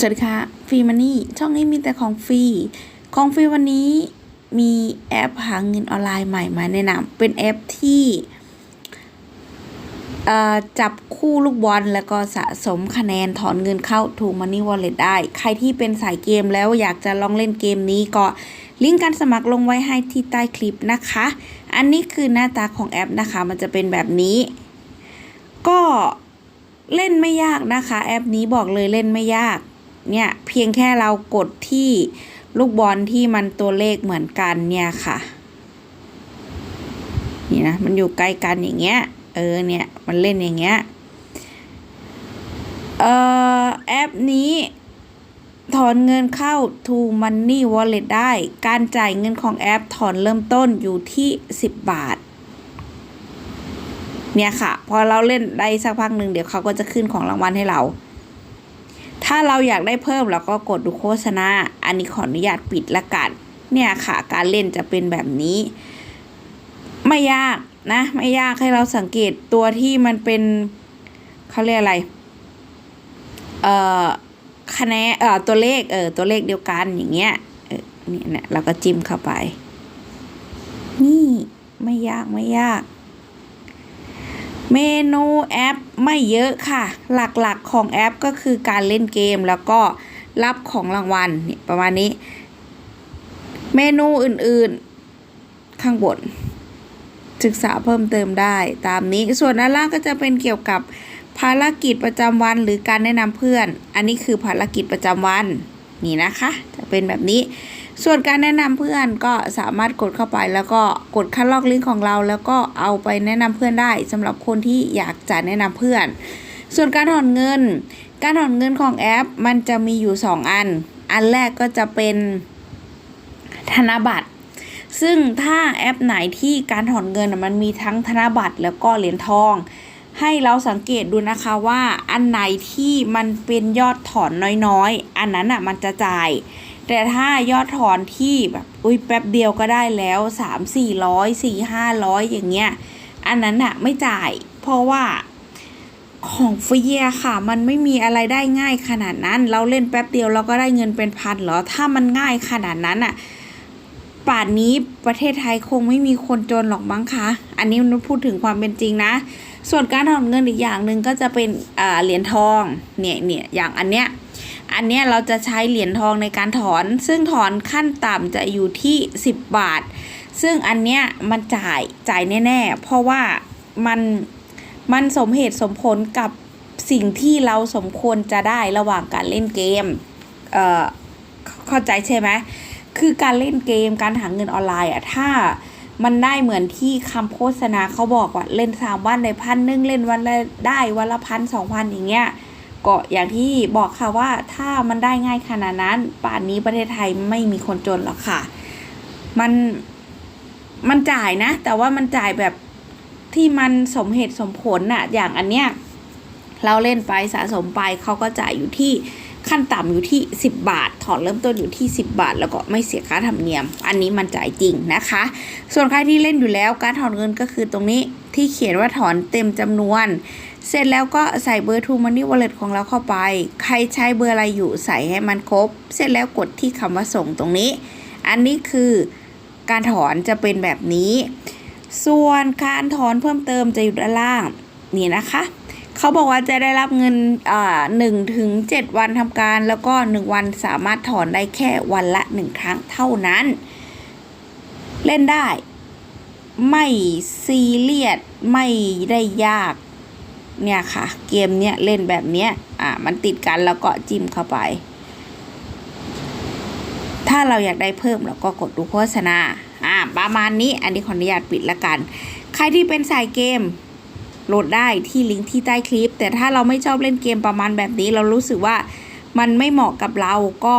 สวัสดีค่ะฟรีมันนี่ช่องนี้มีแต่ของฟรี ของฟรีวันนี้มีแอปหาเงินออนไลน์ใหม่มาแนะนำเป็นแอปที่จับคู่ลูกบอลแล้วก็สะสมคะแนนถอนเงินเข้าถูกมันนี่วอลเล็ตได้ ใครที่เป็นสายเกมแล้วอยากจะลองเล่นเกมนี้ก็ลิงก์การสมัครลงไว้ให้ที่ใต้คลิปนะคะ อันนี้คือหน้าตาของแอปนะคะ มันจะเป็นแบบนี้ ก็เล่นไม่ยากนะคะ แอปนี้บอกเลยเล่นไม่ยาก เนี่ยเพียงแค่เรากดที่ลูกบอลที่มันตัวเลขเหมือนกันเนี่ยค่ะนี่นะมันอยู่ใกล้กันอย่างเงี้ยเออเนี่ยมันเล่นอย่างเงี้ยเอ่อแอปนี้ถอนเงินเข้า to money wallet ได้ การจ่ายเงินของแอปถอนเริ่มต้นอยู่ที่ 10 บาท เนี่ยค่ะ พอเราเล่นได้สักพักหนึ่งเดี๋ยวเขาก็จะขึ้นของรางวัลให้เรา ถ้าเราอยากได้เพิ่มเราก็กดดูโฆษณา อันนี้ขออนุญาตปิดละกัน เนี่ยค่ะ การเล่นจะเป็นแบบนี้ ไม่ยากนะ ไม่ยากให้เราสังเกตตัวที่มันเป็นเขาเรียกอะไร เอ่อคะแนนเอ่อตัวเลขเออตัวเลขเดียวกันอย่างเงี้ยเออนี่เนี่ยเราก็จิ้มเข้าไป นี่ไม่ยากไม่ยาก เมนูแอปไม่เยอะค่ะ หลักๆของแอปก็คือการเล่นเกมแล้วก็รับของรางวัลเนี่ยประมาณนี้ เมนูอื่นๆข้างบน ศึกษาเพิ่มเติมได้ตามนี้ส่วนด้านล่างก็จะเป็นเกี่ยวกับภารกิจประจำวันหรือการแนะนำเพื่อน อันนี้คือภารกิจประจำวัน นี่นะคะ จะเป็นแบบนี้ ส่วนการแนะนำเพื่อนก็สามารถกดเข้าไปแล้วก็กดคัดลอกลิงก์ของเรา แล้วก็เอาไปแนะนำเพื่อนได้สำหรับคนที่อยากจะแนะนำเพื่อน ส่วนการถอนเงิน การถอนเงินของแอป มันจะมีอยู่ 2 อัน อันแรกก็จะเป็นธนบัตร ซึ่งถ้าแอปไหนที่การถอนเงินมันมีทั้งธนบัตรแล้วก็เหรียญทอง ให้เราสังเกตดูนะคะว่าอันไหนที่มันเป็นยอดถอนน้อยๆ อันนั้นอะมันจะจ่าย แต่ถ้ายอดถอนที่แบบอุ้ยแป๊บเดียวก็ได้แล้วสามสี่ร้อยสี่ห้าร้อยอย่างเงี้ย อันนั้นอะไม่จ่าย เพราะว่าของฟรีอะค่ะ มันไม่มีอะไรได้ง่ายขนาดนั้น เราเล่นแป๊บเดียวเราก็ได้เงินเป็นพันเหรอ ถ้ามันง่ายขนาดนั้นอะ ป่านนี้ประเทศไทยคงไม่มีคนจนหรอกมั้งคะ อันนี้มันพูดถึงความเป็นจริงนะ ส่วนการถอนเงินอีกอย่างหนึ่งก็จะเป็นเหรียญทองเนี่ยเนี่ยอย่างอันเนี้ยอันเนี้ยเราจะใช้เหรียญทองในการถอน ซึ่งถอนขั้นต่ำจะอยู่ที่ 10 บาท ซึ่งอันเนี้ยมันจ่ายจ่ายแน่ ๆ เพราะว่ามันมันสมเหตุสมผลกับสิ่งที่เราสมควรจะได้ระหว่างการเล่นเกม เอ่อ เข้าใจใช่ไหม คือการเล่นเกมการหาเงินออนไลน์อะถ้ามันได้เหมือนที่คำโฆษณาเขาบอกว่าเล่นสามวันในพันหนึ่งเล่นวันละได้วันละพันสองพันอย่างเงี้ยก็อย่างที่บอกค่ะว่าถ้ามันได้ง่ายขนาดนั้น ป่านนี้ประเทศไทยไม่มีคนจนหรอกค่ะ มันมันจ่ายนะ แต่ว่ามันจ่ายแบบที่มันสมเหตุสมผลน่ะ อย่างอันเนี้ยเราเล่นไปสะสมไปเขาก็จ่ายอยู่ที่ ขั้นต่ำอยู่ที่ 10 บาท ถอนเริ่มต้นอยู่ที่ 10 บาท แล้วก็ไม่เสียค่าธรรมเนียม อันนี้มันจ่ายจริงนะคะ ส่วนใครที่เล่นอยู่แล้วการถอนเงินก็คือตรงนี้ที่เขียนว่าถอนเต็มจำนวน เสร็จแล้วก็ใส่เบอร์ True Money Wallet ของเราเข้าไป ใครใช้เบอร์อะไรอยู่ใส่ให้มันครบ เสร็จแล้วกดที่คำว่าส่งตรงนี้ อันนี้คือการถอนจะเป็นแบบนี้ ส่วนการถอนเพิ่มเติมจะอยู่ด้านล่างนี่นะคะ เขาบอกว่าจะได้รับเงินหนึ่งถึงเจ็ดวันทำการ แล้วก็หนึ่งวันสามารถถอนได้แค่วันละหนึ่งครั้งเท่านั้น เล่นได้ ไม่ซีเรียสไม่ได้ยาก เนี่ยค่ะ เกมเนี้ยเล่นแบบเนี้ยอ่ามันติดกันแล้วก็จิ้มเข้าไป ถ้าเราอยากได้เพิ่มเราก็กดดูโฆษณาอ่าประมาณนี้อันนี้ขออนุญาตปิดละกัน ใครที่เป็นสายเกม โหลดได้ที่ลิงก์ที่ใต้คลิป แต่ถ้าเราไม่ชอบเล่นเกมประมาณแบบนี้เรารู้สึกว่ามันไม่เหมาะกับเราก็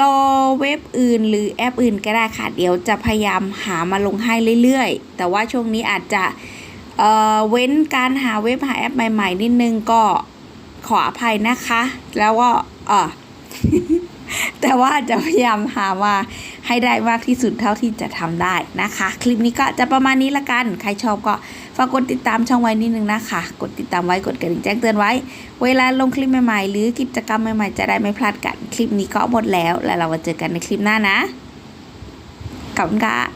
รอเว็บอื่นหรือแอปอื่นก็ได้ค่ะเดี๋ยวจะพยายามหามาลงให้เรื่อยๆ แต่ว่าช่วงนี้อาจจะเเว้นการหาเว็บหาแอปใหม่ๆ นิดนึงก็ขออภัยนะคะ แล้วก็เออแต่ว่าจะพยายามหามาให้ได้มากที่สุดเท่าที่จะทำได้นะคะ คลิปนี้ก็จะประมาณนี้ละกัน ใครชอบก็ ฝากกดติดตามช่องไว้นิดนึงนะคะ กดติดตามไว้กดกระดิ่งแจ้งเตือนไว้ เวลาลงคลิปใหม่ๆ หรือกิจกรรมใหม่ๆ จะได้ไม่พลาดกัน คลิปนี้ก็หมดแล้ว แล้วเรามาเจอกันในคลิปหน้านะขอบคุณค่ะ